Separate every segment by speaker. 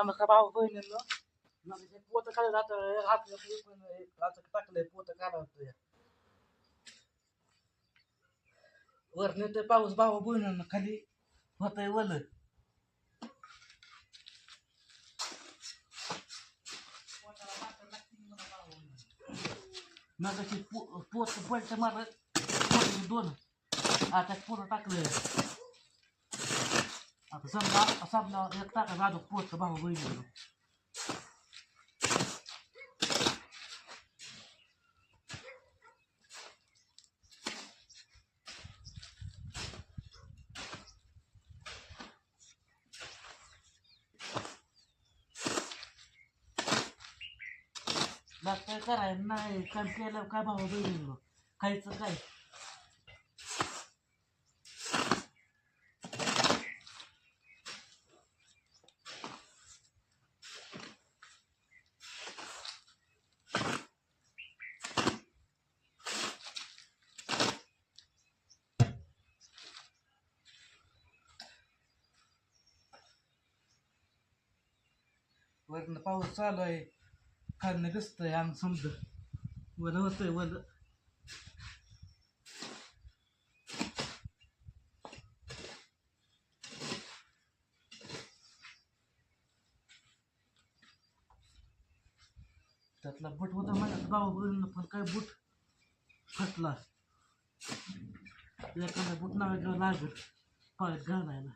Speaker 1: नमस्कार भाऊ बहिणींनो मग हे पोत काढत जातं हात पण एक असं टाकलंय पोत काढत वर नेतोय पाऊस भाऊ बहिणींना खाली होतंय वल मग अशी पो- पोत पलट मारत दोन आता पोरं टाकलंय आता समजा समजा एक टाका जातो पोत भाऊ बहिणींनो बाकी काय करायचं नाही काय केलं काय भाऊ बहिणींनो खायचं काय? वरनं पाऊस चालू आहे. खाल्लं दिसतंय अंग समज. वर होतंय वर. त्यातला बूट होता माझ्या भाऊ बहिणीनं पण काय बूट? फसला. एखादा बूट नाव लागत पायात घालायला.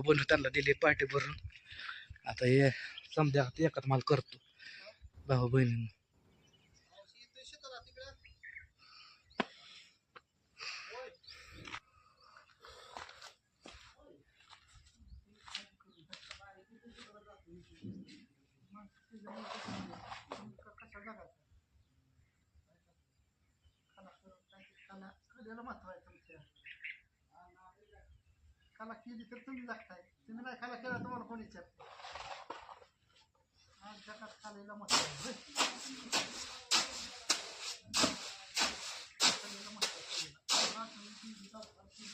Speaker 1: भाऊ त्यांना दिले पार्टी भरून. आता हे समजा आता एकात माल करतो. भाऊ बहिणींना.
Speaker 2: केली तर तुम्ही लागताय. तुम्ही नाही खायला केला तुम्हाला कोण विचार जगात खालीला आहे. तुम्ही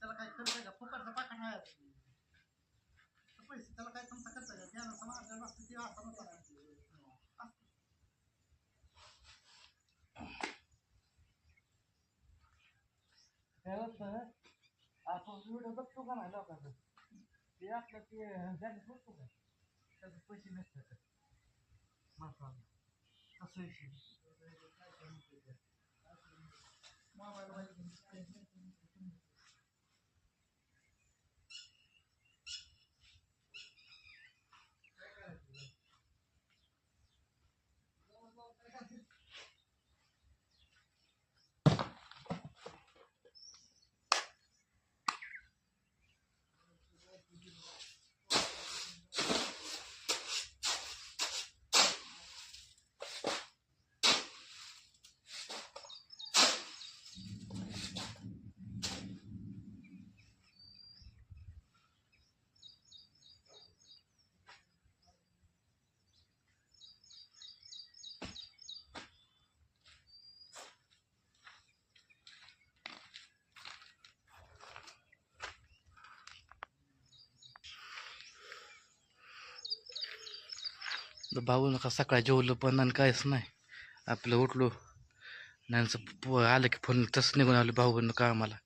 Speaker 2: त्याला काय खर्च आहे का? फुकटचा पाका नाही आहे. तर पैसे त्याला काय तुमचा खर्च आहे का? ज्ञानाचा मार्ग नसतो ते असा नका ना.
Speaker 1: काय होतं आपण व्हिडिओ बघतो का नाही लोकांचं ते आपलं ते झाले बघतो का? त्याचे पैसे नसतात. माणसाला असं विषय.
Speaker 2: मोबाईल
Speaker 1: भाऊ नका सकाळी जेवलो पण आणि काहीच नाही. आपलं उठलो. नाही आलं की फोन तसं निघून आलो भाऊ बहिणी कामाला.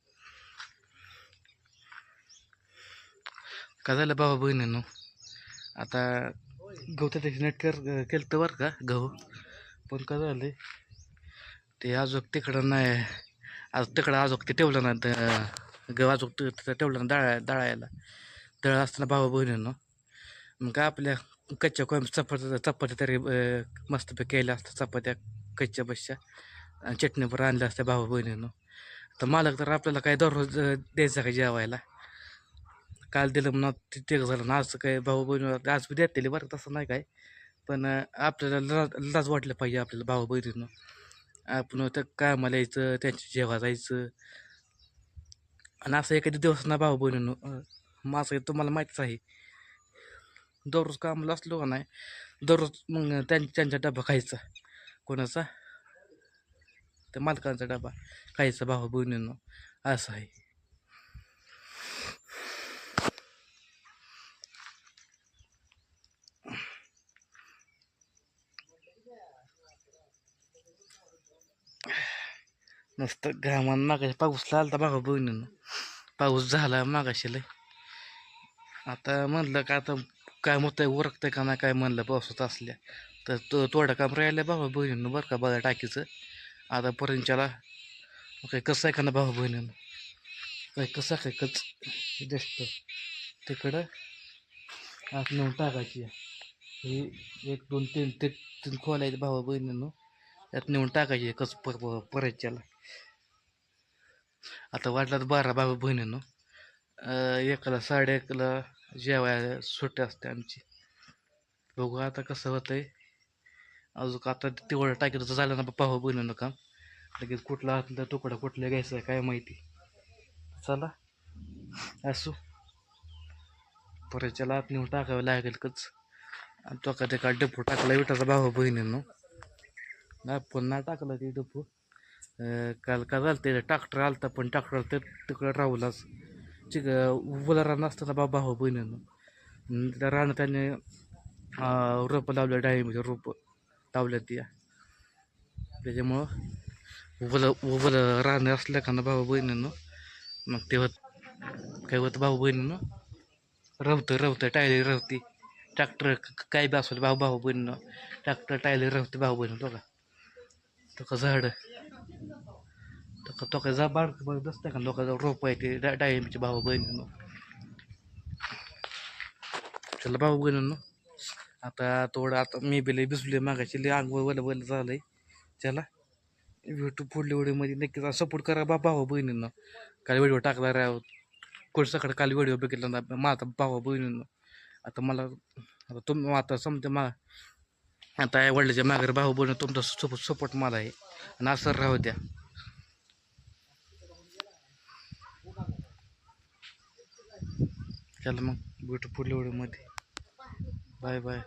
Speaker 1: काय झालं भाऊ बहिणीनं? आता गवत्या त्याची नेट कर केलं तर बरं का गहू. पण काय झालं ते अजून तिकडं नाही. आज तिकडं अजून ते ठेवलं ना गहू अजून तिकडं ठेवलं ना दळा दळायला. दळ असताना भाऊ बहिणीनं मग काय आपल्या कच्च्या कोंब चपात्या चपात्या तरी मस्तपैकी केल्या असतात चपात्या कच्च्या बसच्या. आणि चटणी पण आणल्या असत्या भाऊ बहिणीनं. तर मालक तर आपल्याला काय दररोज द्यायचा द्यायचं जेवायला? काल दिलं म्हणून ते ते झालं ना आज काय भाऊ बहिणी आज बी देतेली बरं तसं नाही काय. पण आपल्याला लाज वाटलं पाहिजे आपल्याला भाऊ बहिणीनं. आपण तर कामाला यायचं त्यांची जेव्हा जायचं. आणि असं एखादी दिवस ना भाऊ बहिणीनं माझं तुम्हाला माहीतच आहे. दररोज कामाला असलो का नाही. दररोज मग त्यां त्यांचा डबा खायचा. कोणाचा? त्या मालकांचा डबा खायचा भाऊ बहिणीनं. असं आहे. नुसतं घामान मागाशी पाऊस लागला भावा बहिणीनं. पाऊस झाला मागाशीला आता म्हणलं का आता काय मत उरकतंय का नाही काय म्हणलं पावसात असल्या. तर तो थोडं काम राहिलं भाऊ बहिणीनं बरं का बघा टाकीचं. आता परंच्याला काय कसं आहे का ना भाऊ बहिणीनं? काय कसं काय कच जास्त तिकडं आत नेऊन टाकायची ही एक दोन तीन ते तीन खोलायचे भाऊ बहिणीनं. त्यात नेऊन टाकायची कच पर परतच्याला आता वाटलं तर बारा भाऊ बहिणीनं. एकाला साडे एकला जेवायला सुट्टी असते आमची. बघू आता कसं होतंय. अजून आता तेवढं टाकीचं झालं ना पाहू बहिणीनं काम. लगेच कुठला आतला तुकडा कुठला घ्यायचा काय माहिती. चला असू. परतच्याला आत नेऊन टाकावं लागेल कच. आणि तो का ते का डप्पू टाकला विटाचा भाऊ बहिणीनं. आपण पुन्हा टाकला ते डप्पू काल का झालं ते ट्रॅक्टर आलता पण ट्रॅक्टर तर तिकडं राहूलाच. चिक उभं रान भाऊ त्या रानं रोपं लावलं रोपं लावल्या त्याच्यामुळं असलं भाऊ मग होत काय होतं भाऊ बहिणीनं रवतं रवतं टायली रवती ट्रॅक्टर काय बी असू भाऊ भाऊ बहिणीनं ट्रॅक्टर टायलर राहते भाऊ बहिणी तो तो का तो तो काय जा बाळ बघ का लोकांचा रोप आहे ते डा डाळिंबचे भाऊ बहिणींनो चला भाऊ बहिणींनो आता थोडं आता मी बी लय भिजले मागायची लई अंग वल वल आहे चला यूट्यूब पुढल्या व्हिडिओमध्ये नक्कीच सपोर्ट करा बा भाऊ बहिणींना काल व्हिडिओ टाकला राव कोण सकाळी काल व्हिडिओ बघितला ना माझा भाऊ बहिणींना आता मला आता तुम आता समजा मा आता आई वडिलाच्या मागे भाऊ बहिणी तुमचा सपोर्ट सपोर्ट मला आहे आणि असं राहू द्या चला मग भेटू पुढल्या व्हिडिओमध्ये. Bye bye.